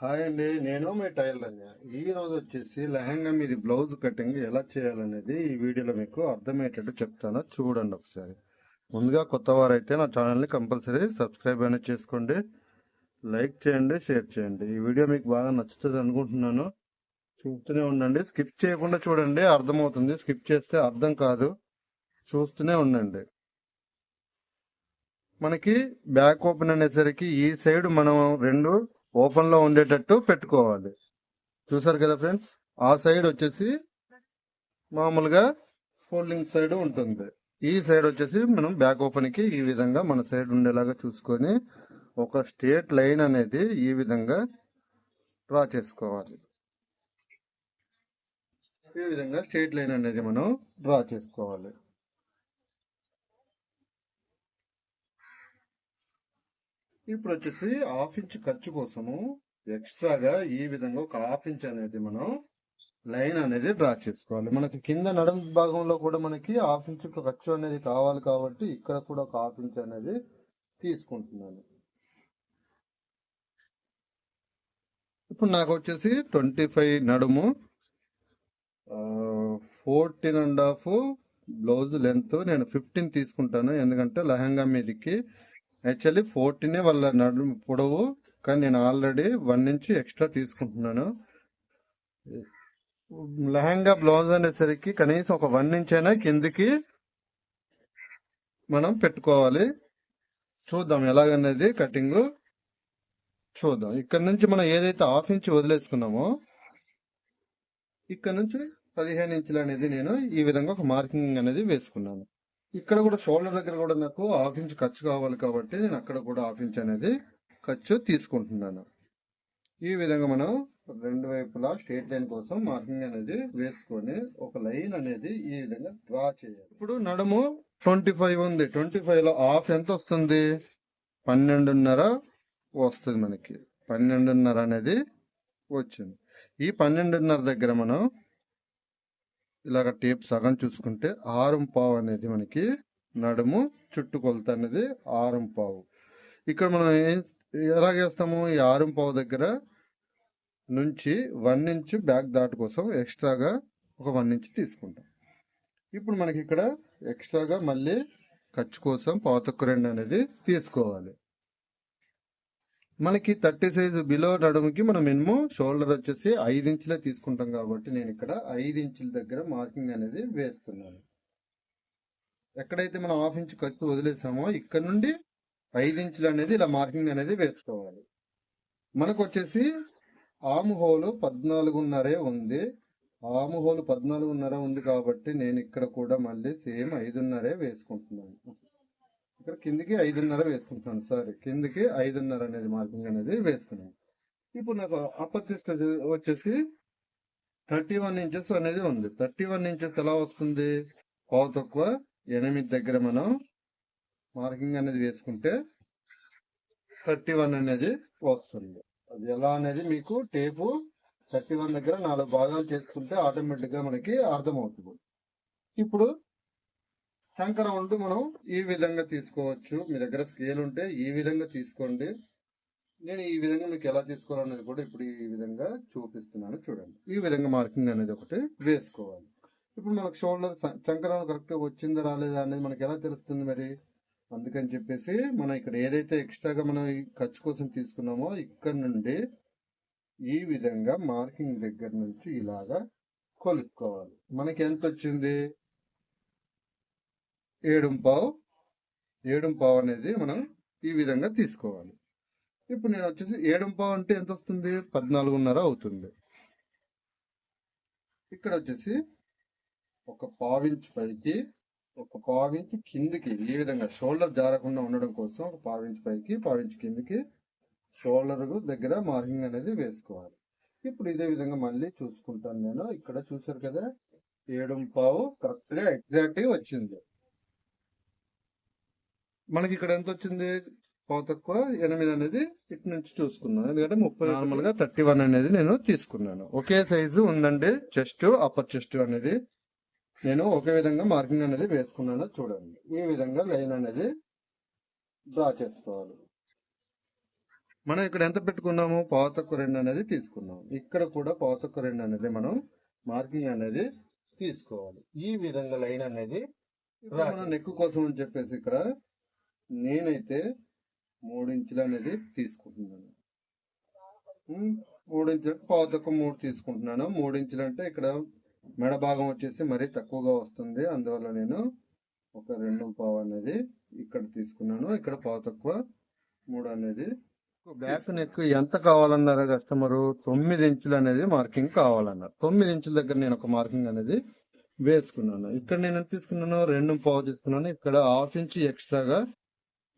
Hi అండి నేను మీ tailor అన్య ఈ రోజు వచ్చేసి లెహంగా మీది బ్లౌజ్ కటింగ్ ఎలా చేయాలనేది ఈ వీడియోలో మీకు అర్థమయ్యేటట్టు చెప్తాను. చూడండి ఒకసారి. ముందుగా కొత్త వారైతే నా ఛానల్ని కంపల్సరీ సబ్స్క్రైబ్ అనేది చేసుకోండి. లైక్ చేయండి షేర్ చేయండి. ఈ వీడియో మీకు బాగా నచ్చుతుంది అనుకుంటున్నాను. చూస్తూనే ఉండండి. స్కిప్ చేయకుండా చూడండి. అర్థమవుతుంది. స్కిప్ చేస్తే అర్థం కాదు. చూస్తూనే ఉండండి. మనకి బ్యాక్ ఓపెన్ అనేసరికి ఈ సైడ్ మనం రెండు ఓపెన్లో ఉండేటట్టు పెట్టుకోవాలి. చూసారు కదా ఫ్రెండ్స్? ఆ సైడ్ వచ్చేసి మామూలుగా ఫోల్డింగ్ సైడ్ ఉంటుంది. ఈ సైడ్ వచ్చేసి మనం బ్యాక్ ఓపెన్కి ఈ విధంగా మన సైడ్ ఉండేలాగా చూసుకొని ఒక స్ట్రేట్ లైన్ అనేది ఈ విధంగా డ్రా చేసుకోవాలి. ఈ విధంగా స్ట్రేట్ లైన్ అనేది మనం డ్రా చేసుకోవాలి. ఇప్పుడు వచ్చేసి హాఫ్ ఇంచ్ ఖర్చు కోసము ఎక్స్ట్రాగా ఈ విధంగా ఒక హాఫ్ ఇంచ్ అనేది మనం లైన్ అనేది డ్రా చేసుకోవాలి. మనకి కింద నడుం భాగంలో కూడా మనకి హాఫ్ ఇంచ్ ఖర్చు అనేది కావాలి కాబట్టి ఇక్కడ కూడా ఒక హాఫ్ ఇంచ్ అనేది తీసుకుంటున్నాను. ఇప్పుడు నాకు వచ్చేసి ట్వంటీ ఫైవ్ నడుము fourteen and half blouse length నేను ఫిఫ్టీన్ తీసుకుంటాను. ఎందుకంటే లెహంగా మీదకి యాక్చువల్లీ ఫోర్టీనే వాళ్ళ నడుము పొడవు కానీ నేను ఆల్రెడీ వన్ ఇంచ్ ఎక్స్ట్రా తీసుకుంటున్నాను. లెహంగా బ్లౌజ్ అనేసరికి కనీసం ఒక వన్ ఇంచ్ అయినా కిందికి మనం పెట్టుకోవాలి. చూద్దాం ఎలాగనేది కటింగ్. చూద్దాం. ఇక్కడ నుంచి మనం ఏదైతే హాఫ్ ఇంచ్ వదిలేసుకున్నామో ఇక్కడ నుంచి పదిహేను ఇంచులు అనేది నేను ఈ విధంగా ఒక మార్కింగ్ అనేది వేసుకున్నాను. ఇక్కడ కూడా షోల్డర్ దగ్గర కూడా నాకు హాఫ్ ఇంచ్ ఖర్చు కావాలి కాబట్టి నేను అక్కడ కూడా హాఫ్ ఇంచ్ అనేది ఖర్చు తీసుకుంటున్నాను. ఈ విధంగా మనం రెండు వైపులా స్ట్రేట్ లైన్ కోసం మార్కింగ్ అనేది వేసుకొని ఒక లైన్ అనేది ఈ విధంగా డ్రా చేయాలి. ఇప్పుడు నడుము ట్వంటీ ఫైవ్ ఉంది. ట్వంటీ ఫైవ్లో హాఫ్ ఎంత వస్తుంది? పన్నెండున్నర వస్తుంది మనకి. పన్నెండున్నర అనేది వచ్చింది. ఈ పన్నెండున్నర దగ్గర మనం ఇలాగ టేప్ సగం చూసుకుంటే ఆరం పావు అనేది మనకి నడుము చుట్టుకొలత అనేది ఆరం పావు. ఇక్కడ మనం ఏం ఎలాగేస్తాము ఈ ఆరం పావు దగ్గర నుంచి వన్ ఇంచ్ బ్యాక్ దాట్ కోసం ఎక్స్ట్రాగా ఒక వన్ ఇంచ్ తీసుకుంటాం. ఇప్పుడు మనకి ఇక్కడ ఎక్స్ట్రాగా మళ్ళీ ఖర్చు కోసం పాతొక్క రెండు అనేది తీసుకోవాలి. మనకి థర్టీ సైజ్ బిలో నడుముకి మనం మినిమం షోల్డర్ వచ్చేసి ఐదు ఇంచులే తీసుకుంటాం కాబట్టి నేను ఇక్కడ ఐదు ఇంచుల దగ్గర మార్కింగ్ అనేది వేస్తున్నాను. ఎక్కడైతే మనం హాఫ్ ఇంచ్ ఖర్చు వదిలేసామో ఇక్కడ నుండి ఐదు ఇంచులు అనేది ఇలా మార్కింగ్ అనేది వేసుకోవాలి. మనకు వచ్చేసి ఆము హోలు పద్నాలుగున్నరే ఉంది. ఆము హోలు పద్నాలుగున్నర ఉంది కాబట్టి నేను ఇక్కడ కూడా మళ్ళీ సేమ్ ఐదున్నరే వేసుకుంటున్నాను. ఇక్కడ కిందికి ఐదున్నర వేసుకుంటున్నాను సారీ. కిందికి ఐదున్నర అనేది మార్కింగ్ అనేది వేసుకున్నాను. ఇప్పుడు నాకు అప్పర్ చెస్ట్ వచ్చేసి థర్టీ వన్ ఇంచెస్ అనేది ఉంది. థర్టీ వన్ ఇంచెస్ ఎలా వస్తుంది? పావు తక్కువ ఎనిమిది దగ్గర మనం మార్కింగ్ అనేది వేసుకుంటే థర్టీ వన్ అనేది వస్తుంది. అది ఎలా అనేది మీకు టేపు థర్టీ వన్ దగ్గర నాలుగు భాగాలు చేసుకుంటే ఆటోమేటిక్గా మనకి అర్థమవుతుంది. ఇప్పుడు శంకర మనం ఈ విధంగా తీసుకోవచ్చు. మీ దగ్గర స్కేల్ ఉంటే ఈ విధంగా తీసుకోండి. నేను ఈ విధంగా మీకు ఎలా తీసుకోవాలనేది కూడా ఇప్పుడు ఈ విధంగా చూపిస్తున్నాను. చూడండి. ఈ విధంగా మార్కింగ్ అనేది ఒకటి వేసుకోవాలి. ఇప్పుడు మనకు షోల్డర్ చంకరం కరెక్ట్గా వచ్చిందా రాలేదా అనేది మనకి ఎలా తెలుస్తుంది మరి? అందుకని చెప్పేసి మనం ఇక్కడ ఏదైతే ఎక్స్ట్రాగా మనం ఈ ఖర్చు కోసం తీసుకున్నామో ఇక్కడ నుండి ఈ విధంగా మార్కింగ్ దగ్గర నుంచి ఇలాగా కొలుసుకోవాలి. మనకి ఎంత వచ్చింది? ఏడుంపావు ఏడుంపావు అనేది మనం ఈ విధంగా తీసుకోవాలి. ఇప్పుడు నేను వచ్చేసి ఏడుంపావు అంటే ఎంత వస్తుంది? పద్నాలుగున్నర అవుతుంది. ఇక్కడ వచ్చేసి ఒక పావించ్ పైకి ఒక పావించ్ కిందికి ఈ విధంగా షోల్డర్ జారకుండా ఉండడం కోసం ఒక పావించ్ పైకి పావించ్ కిందికి షోల్డర్ దగ్గర మార్కింగ్ అనేది వేసుకోవాలి. ఇప్పుడు ఇదే విధంగా మళ్ళీ చూసుకుంటాను నేను. ఇక్కడ చూసారు కదా ఏడుంపావు కరెక్ట్గా ఎగ్జాక్ట్గా వచ్చింది. మనకి ఇక్కడ ఎంత వచ్చింది పావు తక్కువ ఎనిమిది అనేది ఇటు నుంచి చూసుకున్నాను. ఎందుకంటే ముప్పై నార్మల్గా థర్టీ వన్ అనేది నేను తీసుకున్నాను. ఒకే సైజు ఉందండి. చెస్ట్ అప్పర్ చెస్ట్ అనేది నేను ఒకే విధంగా మార్కింగ్ అనేది వేసుకున్నాను. చూడండి. ఈ విధంగా లైన్ అనేది డ్రా చేసుకోవాలి. మనం ఇక్కడ ఎంత పెట్టుకున్నాము? పావుతక్కువ రెండు అనేది తీసుకున్నాం. ఇక్కడ కూడా పావుతక్కువ రెండు అనేది మనం మార్కింగ్ అనేది తీసుకోవాలి. ఈ విధంగా లైన్ అనేది నెక్ కోసం అని చెప్పేసి ఇక్కడ నేనైతే మూడు ఇంచులు అనేది తీసుకుంటున్నాను. మూడు ఇంచులు పావు తక్కువ మూడు తీసుకుంటున్నాను. మూడు ఇంచులు అంటే ఇక్కడ మెడ భాగం వచ్చేసి మరీ తక్కువగా వస్తుంది. అందువల్ల నేను ఒక రెండు పావు అనేది ఇక్కడ తీసుకున్నాను. ఇక్కడ పావు తక్కువ మూడు అనేది బ్యాక్ నెక్ ఎంత కావాలన్నారు కస్టమర్? తొమ్మిది ఇంచులు అనేది మార్కింగ్ కావాలన్నారు. తొమ్మిది ఇంచుల దగ్గర నేను ఒక మార్కింగ్ అనేది వేసుకున్నాను. ఇక్కడ నేను తీసుకున్నాను? రెండు పావు తీసుకున్నాను. ఇక్కడ హాఫ్ ఇంచ్ ఎక్స్ట్రాగా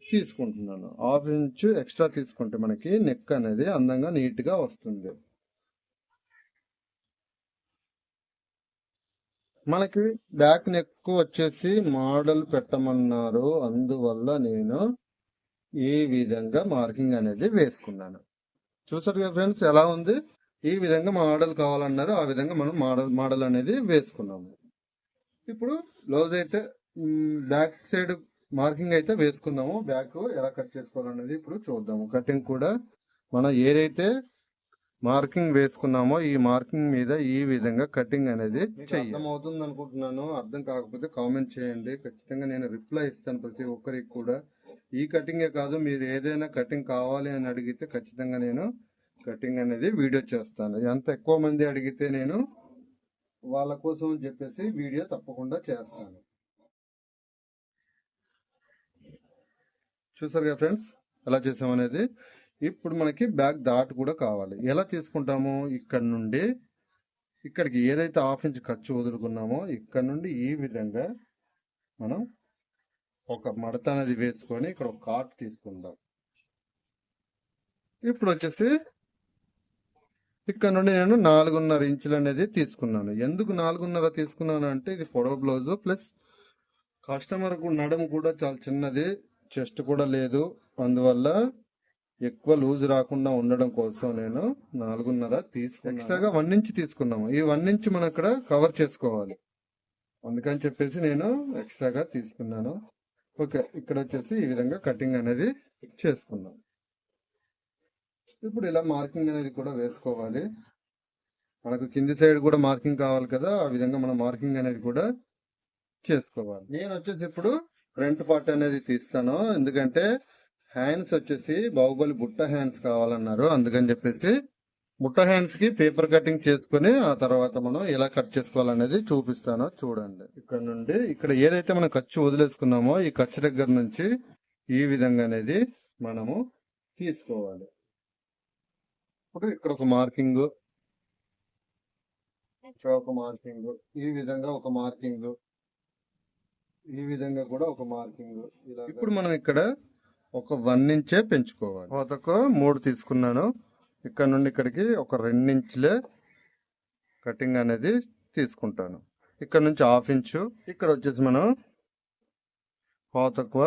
తీసుకుంటున్నాను. హాఫ్ ఇంచ్ ఎక్స్ట్రా తీసుకుంటే మనకి నెక్ అనేది అందంగా నీట్గా వస్తుంది. మనకి బ్యాక్ నెక్ వచ్చేసి మోడల్ పెట్టమన్నారు. అందువల్ల నేను ఈ విధంగా మార్కింగ్ అనేది వేసుకున్నాను. చూసారు కదా ఫ్రెండ్స్ ఎలా ఉంది? ఈ విధంగా మోడల్ కావాలన్నారు. ఆ విధంగా మనం మోడల్ మోడల్ అనేది వేసుకున్నాము. ఇప్పుడు బ్లౌజ్ అయితే బ్యాక్ సైడ్ మార్కింగ్ అయితే వేసుకుందాము. బ్యాక్ ఎలా కట్ చేసుకోవాలనేది ఇప్పుడు చూద్దాము. కటింగ్ కూడా మనం ఏదైతే మార్కింగ్ వేసుకున్నామో ఈ మార్కింగ్ మీద ఈ విధంగా కటింగ్ అనేది అర్థం అవుతుంది అనుకుంటున్నాను అర్థం కాకపోతే కామెంట్ చేయండి. ఖచ్చితంగా నేను రిప్లై ఇస్తాను ప్రతి ఒక్కరికి కూడా. ఈ కటింగే కాదు మీరు ఏదైనా కటింగ్ కావాలి అని అడిగితే ఖచ్చితంగా నేను కటింగ్ అనేది వీడియో చేస్తాను. ఎంత ఎక్కువ మంది అడిగితే నేను వాళ్ళ కోసం చెప్పేసి వీడియో తప్పకుండా చేస్తాను. చూసారు కదా ఫ్రెండ్స్? ఎలా చేసామనేది? ఇప్పుడు మనకి బ్యాక్ దాట్ కూడా కావాలి. ఎలా తీసుకుంటాము ఇక్కడ నుండి ఇక్కడికి ఏదైతే హాఫ్ ఇంచ్ ఖర్చు వదులుకున్నామో ఇక్కడ నుండి ఈ విధంగా మనం ఒక మడత అనేది వేసుకొని ఇక్కడ ఒక కాట్ తీసుకుందాం. ఇప్పుడు వచ్చేసి ఇక్కడ నుండి నేను నాలుగున్నర ఇంచులు అనేది తీసుకున్నాను. ఎందుకు నాలుగున్నర తీసుకున్నాను అంటే ఇది పొడవ బ్లౌజ్ ప్లస్ కస్టమర్కు నడుము కూడా చాలా చిన్నది. చెస్ట్ కూడా లేదు. అందువల్ల ఎక్కువ లూజ్ రాకుండా ఉండడం కోసం నేను నాలుగున్నర తీసుకున్నాను. ఎక్స్ట్రాగా వన్ ఇంచ్ తీసుకున్నాము. ఈ వన్ ఇంచ్ మనం ఇక్కడ కవర్ చేసుకోవాలి. అందుకని చెప్పేసి నేను ఎక్స్ట్రాగా తీసుకున్నాను. ఓకే ఇక్కడ వచ్చేసి ఈ విధంగా కటింగ్ అనేది చేసుకున్నాం. ఇప్పుడు ఇలా మార్కింగ్ అనేది కూడా వేసుకోవాలి. మనకు కింది సైడ్ కూడా మార్కింగ్ కావాలి కదా ఆ విధంగా మనం మార్కింగ్ అనేది కూడా చేసుకోవాలి. నేను వచ్చేసి ఇప్పుడు ఫ్రంట్ పార్ట్ అనేది తీస్తాను. ఎందుకంటే హ్యాండ్స్ వచ్చేసి బాహుబలి బుట్ట హ్యాండ్స్ కావాలన్నారు. అందుకని చెప్పేసి బుట్ట హ్యాండ్స్కి పేపర్ కటింగ్ చేసుకుని ఆ తర్వాత మనం ఎలా కట్ చేసుకోవాలనేది చూపిస్తాను. చూడండి. ఇక్కడ నుండి ఇక్కడ ఏదైతే మనం ఖర్చు వదిలేసుకున్నామో ఈ ఖర్చు దగ్గర నుంచి ఈ విధంగా అనేది మనము తీసుకోవాలి. ఇప్పుడు ఇక్కడ ఒక మార్కింగ్. ఇక్కడ ఒక మార్కింగ్. ఈ విధంగా ఒక మార్కింగ్. ఈ విధంగా కూడా ఒక మార్కింగ్ ఇప్పుడు మనం ఇక్కడ ఒక వన్ ఇంచే పెంచుకోవాలి. ఒక మూడు తీసుకున్నాను. ఇక్కడ నుండి ఇక్కడికి ఒక రెండించులే కటింగ్ అనేది తీసుకుంటాను. ఇక్కడ నుంచి హాఫ్ ఇంచు. ఇక్కడ వచ్చేసి మనం తక్కువ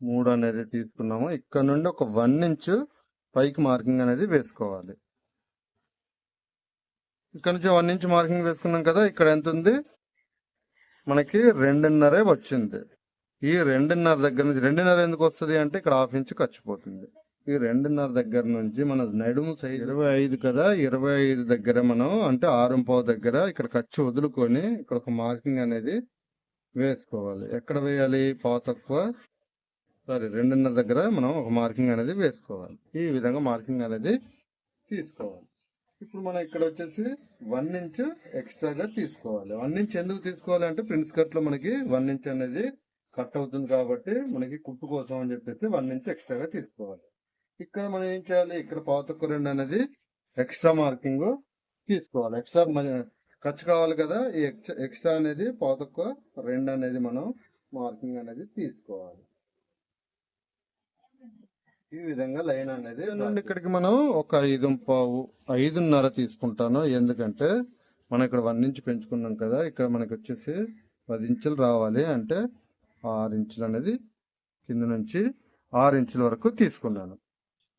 మూడు అనేది తీసుకున్నాము. ఇక్కడ నుండి ఒక వన్ ఇంచు పైకి మార్కింగ్ అనేది వేసుకోవాలి. ఇక్కడ నుంచి వన్ ఇంచ్ మార్కింగ్ వేసుకున్నాం కదా ఇక్కడ ఎంత ఉంది? మనకి రెండున్నరే వచ్చింది. ఈ రెండున్నర దగ్గర నుంచి రెండున్నర ఎందుకు వస్తుంది అంటే ఇక్కడ హాఫ్ ఇంచ్ ఖర్చుపోతుంది. ఈ రెండున్నర దగ్గర నుంచి మన నడుము సైజ్ ఇరవై ఐదు కదా ఇరవై ఐదు దగ్గర మనం అంటే ఆరు దగ్గర ఇక్కడ ఖర్చు వదులుకొని ఇక్కడ ఒక మార్కింగ్ అనేది వేసుకోవాలి. ఎక్కడ వేయాలి? పావు తక్కువ. సారీ రెండున్నర దగ్గర మనం ఒక మార్కింగ్ అనేది వేసుకోవాలి. ఈ విధంగా మార్కింగ్ అనేది తీసుకోవాలి. ఇప్పుడు మనం ఇక్కడ వచ్చేసి వన్ ఇంచ్ ఎక్స్ట్రాగా తీసుకోవాలి. వన్ ఇంచ్ ఎందుకు తీసుకోవాలి అంటే ప్రిన్స్ కట్లో మనకి వన్ ఇంచ్ అనేది కట్ అవుతుంది కాబట్టి మనకి కుట్టు కోసం అని చెప్పేసి వన్ ఇంచ్ ఎక్స్ట్రాగా తీసుకోవాలి. ఇక్కడ మనం ఏం చేయాలి? ఇక్కడ పాతకు రెండు అనేది ఎక్స్ట్రా మార్కింగ్ తీసుకోవాలి. ఎక్స్ట్రా ఖర్చు కావాలి కదా. ఈ ఎక్స్ట్రా అనేది పాతకు రెండు అనేది మనం మార్కింగ్ అనేది తీసుకోవాలి. ఈ విధంగా లైన్ అనేది నుండి ఇక్కడికి మనం ఒక ఐదు పావు ఐదున్నర తీసుకుంటాను. ఎందుకంటే మనం ఇక్కడ వన్ ఇంచ్ పెంచుకున్నాం కదా ఇక్కడ మనకి వచ్చేసి పది ఇంచులు రావాలి అంటే ఆరు ఇంచులు అనేది కింద నుంచి ఆరు ఇంచుల వరకు తీసుకున్నాను.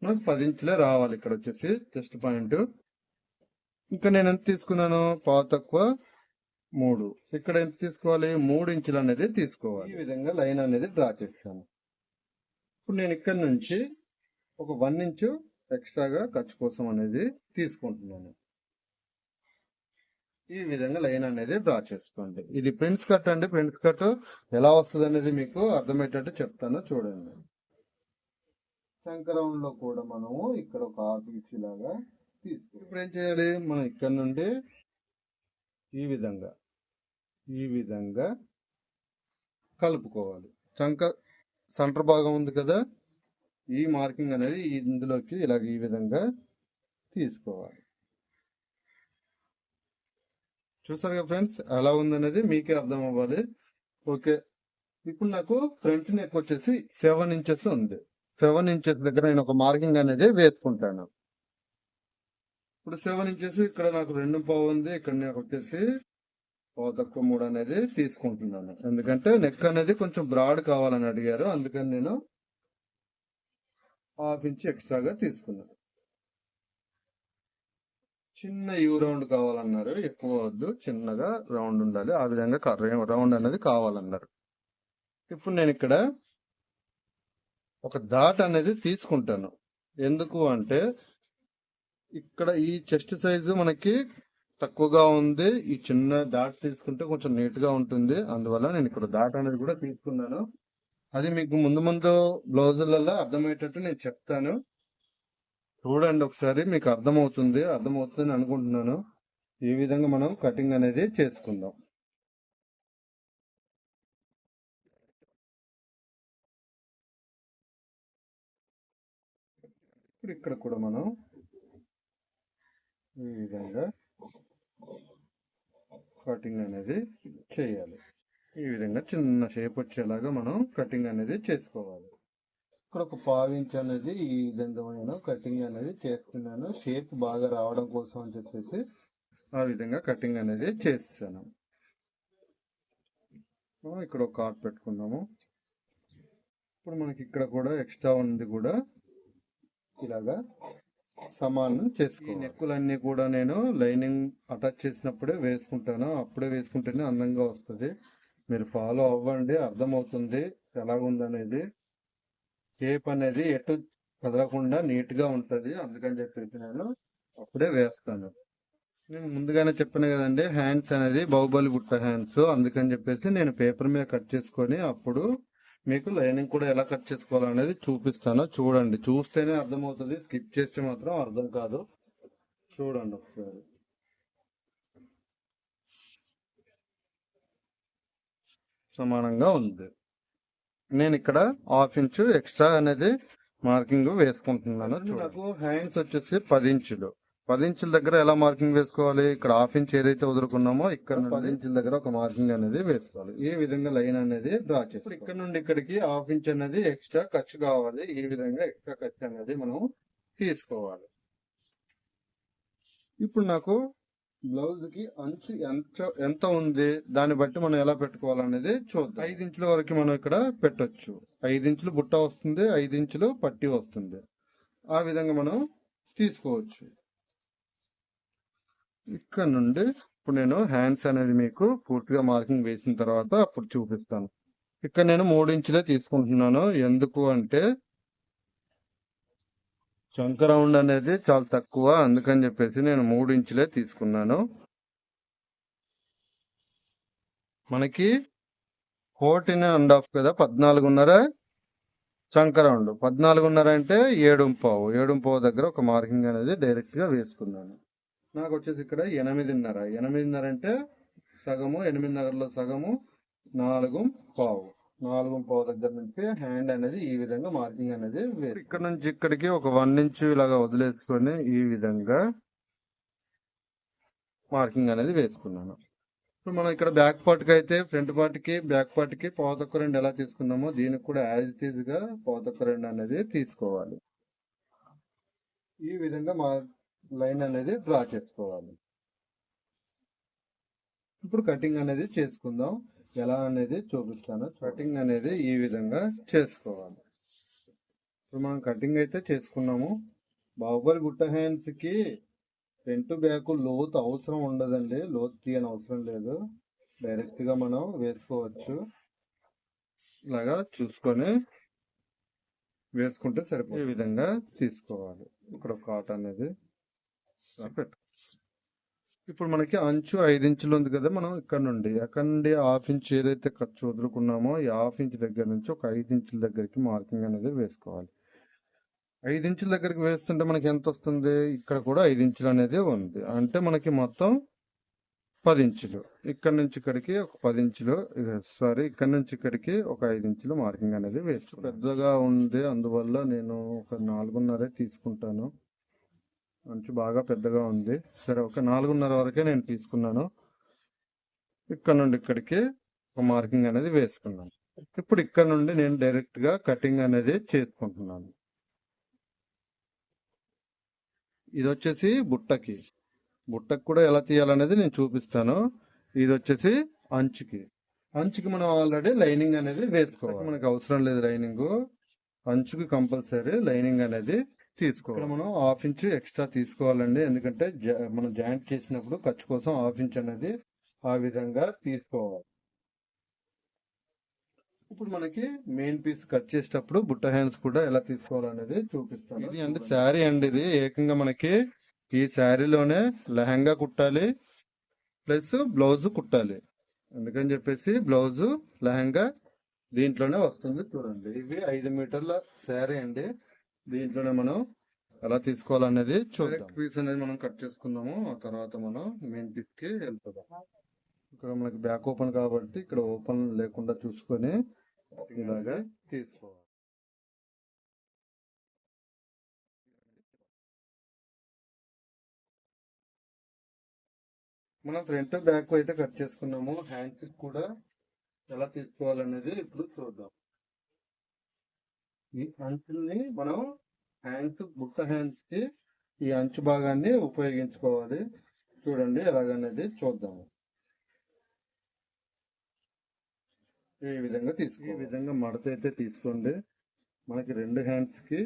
మనకు పది ఇంచులే రావాలి ఇక్కడ వచ్చేసి చెస్ట్ పాయింట్. ఇంకా నేను ఎంత తీసుకున్నాను? పావు తక్కువ మూడు. ఇక్కడ ఎంత తీసుకోవాలి? మూడు ఇంచులు అనేది తీసుకోవాలి. ఈ విధంగా లైన్ అనేది డ్రా చేస్తాను. ఇప్పుడు నేను ఇక్కడ నుంచి ఒక వన్ ఇంచు ఎక్స్ట్రాగా ఖర్చు కోసం అనేది తీసుకుంటున్నాను. ఈ విధంగా లైన్ అనేది డ్రా చేసుకోండి. ఇది ప్రింట్స్ కట్ అండి. ప్రింట్స్ కట్ ఎలా వస్తుంది అనేది మీకు అర్థమయ్యేటట్టు చెప్తాను చూడండి. శంకరౌండ్లో కూడా మనము ఇక్కడ ఒక హాఫ్ ఇంచ్ లాగా తీసుకో ఇప్పుడు ఏం చేయాలి? మనం ఇక్కడ నుండి ఈ విధంగా ఈ విధంగా కలుపుకోవాలి. చంక సెంటర్ భాగం ఉంది కదా? ఈ మార్కింగ్ అనేది ఇందులోకి ఇలాగ ఈ విధంగా తీసుకోవాలి. చూసారు కదా ఫ్రెండ్స్ ఎలా ఉందనేది మీకే అర్థం అవ్వాలి. ఓకే ఇప్పుడు నాకు ఫ్రంట్ నెక్ వచ్చేసి సెవెన్ ఇంచెస్ ఉంది. సెవెన్ ఇంచెస్ దగ్గర నేను ఒక మార్కింగ్ అనేది వేసుకుంటాను. ఇప్పుడు సెవెన్ ఇంచెస్ ఇక్కడ నాకు రెండు పావు ఉంది ఇక్కడ నాకు వచ్చేసి పావు తక్కువ మూడు అనేది తీసుకుంటున్నాను. ఎందుకంటే నెక్ అనేది కొంచెం బ్రాడ్ కావాలని అడిగారు అందుకని నేను హాఫ్ ఇంచ్ ఎక్స్ట్రాగా తీసుకున్నాను చిన్న యూ రౌండ్ కావాలన్నారు ఎక్కువ వద్దు చిన్నగా రౌండ్ ఉండాలి. ఆ విధంగా కర్ర- రౌండ్ అనేది కావాలన్నారు. ఇప్పుడు నేను ఇక్కడ ఒక డాట్ అనేది తీసుకుంటాను. ఎందుకు అంటే ఇక్కడ ఈ చెస్ట్ సైజు మనకి తక్కువగా ఉంది. ఈ చిన్న డాట్ తీసుకుంటే కొంచెం నీట్గా ఉంటుంది. అందువల్ల నేను ఇక్కడ డాట్ అనేది కూడా తీసుకున్నాను. అది మీకు ముందు ముందు బ్లౌజులలో అర్థమయ్యేటట్టు నేను చెప్తాను. చూడండి ఒకసారి మీకు అర్థమవుతుంది. అర్థమవుతుంది అనుకుంటున్నాను. ఈ విధంగా మనం కటింగ్ అనేది చేసుకుందాం. ఇప్పుడు ఇక్కడ కూడా మనం ఈ విధంగా కటింగ్ అనేది చేయాలి. ఈ విధంగా చిన్న షేప్ వచ్చేలాగా మనం కటింగ్ అనేది చేసుకోవాలి. ఇక్కడ ఒక పావించ్ అనేది ఈ విధమైన కటింగ్ అనేది చేస్తున్నాను. షేప్ బాగా రావడం కోసం అని చెప్పేసి ఆ విధంగా కటింగ్ అనేది చేస్తాను. ఇక్కడ ఒక కార్డ్ పెట్టుకుందాము. ఇప్పుడు మనకి ఇక్కడ కూడా ఎక్స్ట్రా ఉంది కూడా. ఇలాగా సమానం చేసుకో నెక్కులన్నీ కూడా నేను లైనింగ్ అటాచ్ చేసినప్పుడే వేసుకుంటాను. అప్పుడే వేసుకుంటేనే అందంగా వస్తుంది. మీరు ఫాలో అవ్వండి అర్థమవుతుంది ఎలాగుందనేది. షేప్ అనేది ఎటు కదలకుండా నీట్గా ఉంటది అందుకని చెప్పేసి నేను అప్పుడే వేస్తాను. నేను ముందుగానే చెప్పాను కదండి హ్యాండ్స్ అనేది బాహుబలి బుట్ట హ్యాండ్స్ అందుకని చెప్పేసి నేను పేపర్ మీద కట్ చేసుకొని అప్పుడు మీకు లైనింగ్ కూడా ఎలా కట్ చేసుకోవాలనేది చూపిస్తాను. చూడండి చూస్తేనే అర్థమవుతుంది స్కిప్ చేస్తే మాత్రం అర్థం కాదు. చూడండి ఒకసారి. సమానంగా ఉంది. నేను ఇక్కడ హాఫ్ ఇంచు ఎక్స్ట్రా అనేది మార్కింగ్ వేసుకుంటున్నాను నాకు హ్యాండ్స్ వచ్చేసి పది ఇంచులు. పది ఇంచుల దగ్గర ఎలా మార్కింగ్ వేసుకోవాలి? ఇక్కడ హాఫ్ ఇంచ్ ఏదైతే వదులుకున్నామో ఇక్కడ పది ఇంచుల దగ్గర ఒక మార్కింగ్ అనేది వేసుకోవాలి. ఈ విధంగా లైన్ అనేది డ్రా చేసి ఇప్పుడు ఇక్కడ నుండి ఇక్కడికి హాఫ్ ఇంచ్ అనేది ఎక్స్ట్రా ఖర్చు కావాలి. ఈ విధంగా ఎక్స్ట్రా ఖర్చు అనేది మనం తీసుకోవాలి. ఇప్పుడు నాకు బ్లౌజ్కి అంచు ఎంత ఎంత ఉంది దాన్ని బట్టి మనం ఎలా పెట్టుకోవాలనేది చూద్దాం. ఐదు ఇంచుల వరకు మనం ఇక్కడ పెట్టొచ్చు. ఐదు ఇంచులు బుట్ట వస్తుంది ఐదు ఇంచులు పట్టి వస్తుంది. ఆ విధంగా మనం తీసుకోవచ్చు. ఇక్కడ నుండి ఇప్పుడు నేను హ్యాండ్స్ అనేది మీకు పూర్తిగా మార్కింగ్ వేసిన తర్వాత అప్పుడు చూపిస్తాను. ఇక్కడ నేను మూడు ఇంచులే తీసుకుంటున్నాను. ఎందుకు అంటే చంక రౌండ్ అనేది చాలా తక్కువ. అందుకని చెప్పేసి నేను మూడు ఇంచులే తీసుకున్నాను. మనకి ఫోర్టీన్ అండ్ హాఫ్ కదా పద్నాలుగున్నర చంక రౌండ్. పద్నాలుగున్నర అంటే ఏడుంపావు ఏడుంపావు దగ్గర ఒక మార్కింగ్ అనేది డైరెక్ట్గా వేసుకున్నాను. నాకు వచ్చేసి ఇక్కడ ఎనిమిదిన్నర. ఎనిమిదిన్నర అంటే సగము ఎనిమిదిన్నరలో సగము నాలుగు పావు. నాలుగు పావు దగ్గర నుంచి హ్యాండ్ అనేది ఈ విధంగా మార్కింగ్ అనేది ఇక్కడ నుంచి ఇక్కడికి ఒక వన్ ఇంచ్ ఇలాగా వదిలేసుకొని ఈ విధంగా మార్కింగ్ అనేది వేసుకున్నాను. ఇప్పుడు మనం ఇక్కడ బ్యాక్ పార్ట్కి అయితే ఫ్రంట్ పార్ట్కి బ్యాక్ పార్ట్కి పావుతొక్క రెండు ఎలా తీసుకున్నామో దీనికి కూడా యాజ్ ఇట్ ఈజ్గా పావుతొక్క రెండు అనేది తీసుకోవాలి. ఈ విధంగా మా లైన్ అనేది డ్రా చేసుకోవాలి. ఇప్పుడు కటింగ్ అనేది చేసుకుందాం. ఎలా అనేది చూపిస్తాను. కటింగ్ అనేది ఈ విధంగా చేసుకోవాలి. ఇప్పుడు మనం కటింగ్ అయితే చేసుకున్నాము. బాహుబలి బుట్ట హ్యాండ్స్కి ఫ్రంట్ బ్యాక్ లోతు అవసరం ఉండదండి. లోతు తీయని అవసరం లేదు. డైరెక్ట్గా మనం వేసుకోవచ్చు. ఇలాగా చూసుకొని వేసుకుంటే సరిపోయే విధంగా తీసుకోవాలి. ఇక్కడ కాట్ అనేది పెట్టుకోవాలి. పెట్టు ఇప్పుడు మనకి అంచు ఐదు ఇంచులు ఉంది కదా మనం ఇక్కడ నుండి. అక్కడ నుండి హాఫ్ ఇంచ్ ఏదైతే ఖర్చు వదులుకున్నామో ఈ హాఫ్ ఇంచ్ దగ్గర నుంచి ఒక ఐదు ఇంచుల దగ్గరికి మార్కింగ్ అనేది వేసుకోవాలి. ఐదు ఇంచుల దగ్గరికి వేస్తుంటే మనకి ఎంత వస్తుంది? ఇక్కడ కూడా ఐదు ఇంచులు అనేది ఉంది. అంటే మనకి మొత్తం పది ఇంచులు ఇక్కడ నుంచి ఇక్కడికి ఒక పది ఇంచులు సారీ ఇక్కడ నుంచి ఇక్కడికి ఒక ఐదు ఇంచులు మార్కింగ్ అనేది వేస్తాను పెద్దగా ఉంది. అందువల్ల నేను ఒక నాలుగున్నరే తీసుకుంటాను. అంచు బాగా పెద్దగా ఉంది. సరే ఒక నాలుగున్నర వరకే నేను తీసుకున్నాను. ఇక్కడ నుండి ఇక్కడికి ఒక మార్కింగ్ అనేది వేసుకున్నాను. ఇప్పుడు ఇక్కడ నుండి నేను డైరెక్ట్గా కటింగ్ అనేది చేసుకుంటున్నాను ఇది వచ్చేసి బుట్టకి. బుట్టకు కూడా ఎలా తీయాలనేది నేను చూపిస్తాను. ఇది వచ్చేసి అంచుకి. అంచుకి మనం ఆల్రెడీ లైనింగ్ అనేది వేసుకోవాలి. మనకు అవసరం లేదు లైనింగ్. అంచుకి కంపల్సరీ లైనింగ్ అనేది తీసుకోవాలి. మనం హాఫ్ ఇంచ్ ఎక్స్ట్రా తీసుకోవాలండి. ఎందుకంటే మనం జాయింట్ చేసినప్పుడు ఖర్చు కోసం హాఫ్ ఇంచ్ అనేది ఆ విధంగా తీసుకోవాలి. ఇప్పుడు మనకి మెయిన్ పీస్ కట్ చేసేటప్పుడు బుట్ట హ్యాండ్స్ కూడా ఎలా తీసుకోవాలనేది చూపిస్తాను. ఇది అండి శారీ అండి ఇది. ఏకంగా మనకి ఈ శారీలోనే లెహంగా కుట్టాలి ప్లస్ బ్లౌజ్ కుట్టాలి. అందుకని చెప్పేసి బ్లౌజ్ లెహంగా దీంట్లోనే వస్తుంది చూడండి. ఇవి ఐదు మీటర్ల శారీ అండి. దీంట్లోనే మనం ఎలా తీసుకోవాలనేది చూద్దాం. పీస్ అనేది మనం కట్ చేసుకుందాము. ఆ తర్వాత మనం మెయిన్ పీస్కి వెళ్ళిపోదాం ఇక్కడ మనకి బ్యాక్ ఓపెన్ కాబట్టి ఇక్కడ ఓపెన్ లేకుండా చూసుకొని ఇలాగా తీసుకోవాలి. మనం ఫ్రంట్ బ్యాక్ అయితే కట్ చేసుకున్నాము. హ్యాండ్స్ కూడా ఎలా తీసుకోవాలనేది ఇప్పుడు చూద్దాం. ఈ అంచుల్ని మనం హ్యాండ్స్ బుట్ట హ్యాండ్స్కి ఈ అంచు భాగాన్ని ఉపయోగించుకోవాలి. చూడండి ఎలాగనేది చూద్దాము. ఈ విధంగా తీసుకో ఈ విధంగా మడత అయితే తీసుకోండి. మనకి రెండు హ్యాండ్స్కి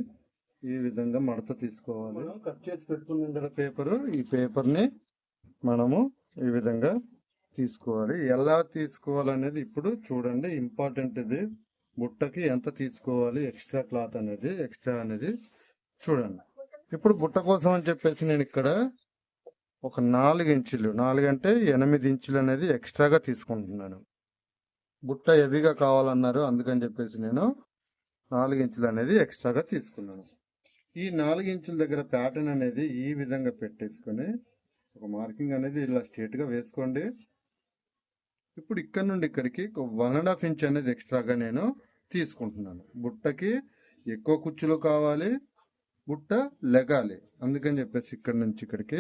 ఈ విధంగా మడత తీసుకోవాలి. మనం కట్ చేసి పెట్టుకున్న పేపర్ ఈ పేపర్ని మనము ఈ విధంగా తీసుకోవాలి. ఎలా తీసుకోవాలనేది ఇప్పుడు చూడండి. ఇంపార్టెంట్ ఇది. బుట్టకి ఎంత తీసుకోవాలి ఎక్స్ట్రా క్లాత్ అనేది ఎక్స్ట్రా అనేది చూడండి. ఇప్పుడు బుట్ట కోసం అని చెప్పేసి నేను ఇక్కడ ఒక నాలుగు ఇంచులు నాలుగు అంటే ఎనిమిది ఇంచులు అనేది ఎక్స్ట్రాగా తీసుకుంటున్నాను. బుట్ట హెవీగా కావాలన్నారు అందుకని చెప్పేసి నేను నాలుగు ఇంచులు అనేది ఎక్స్ట్రాగా తీసుకున్నాను. ఈ నాలుగు ఇంచుల దగ్గర ప్యాటర్న్ అనేది ఈ విధంగా పెట్టేసుకొని ఒక మార్కింగ్ అనేది ఇలా స్ట్రేట్గా వేసుకోండి. ఇప్పుడు ఇక్కడ నుండి ఇక్కడికి ఒక వన్ అండ్ హాఫ్ ఇంచ్ అనేది ఎక్స్ట్రాగా నేను తీసుకుంటున్నాను. బుట్టకి ఎక్కువ కుచ్చులు కావాలి బుట్ట లెగాలి. అందుకని చెప్పేసి ఇక్కడ నుంచి ఇక్కడికి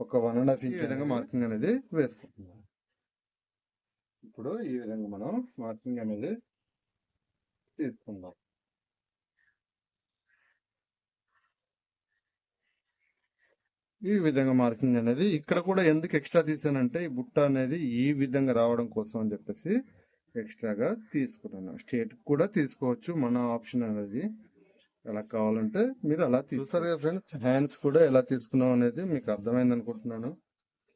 ఒక వన్ అండ్ హాఫ్ ఇంచ్ విధంగా? మార్కింగ్ అనేది వేసుకుంటున్నాను. ఇప్పుడు ఈ విధంగా మనం మార్కింగ్ అనేది తీసుకుందాం. ఈ విధంగా మార్కింగ్ అనేది ఇక్కడ కూడా ఎందుకు ఎక్స్ట్రా తీసానంటే ఈ బుట్ట అనేది ఈ విధంగా రావడం కోసం అని చెప్పేసి ఎక్స్ట్రాగా తీసుకున్నాను. స్టేట్ కూడా తీసుకోవచ్చు మన ఆప్షన్ అనేది. ఎలా కావాలంటే మీరు అలా చూస్తారు కదా ఫ్రెండ్స్? హ్యాండ్స్ కూడా ఎలా తీసుకున్నాం అనేది మీకు అర్థమైంది అనుకుంటున్నాను.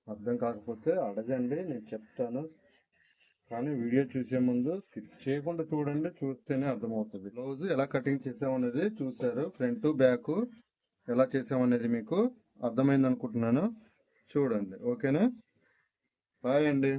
అర్థం కాకపోతే అడగండి నేను చెప్తాను. కానీ వీడియో చూసే ముందు స్కిప్ చేయకుండా చూడండి చూస్తేనే అర్థమవుతుంది. బ్లౌజ్ ఎలా కటింగ్ చేసామనేది చూసారు ఫ్రంట్ బ్యాక్ ఎలా చేసామనేది మీకు అర్థమైంది అనుకుంటున్నాను. చూడండి ఓకేనా? బాయ్ అండి.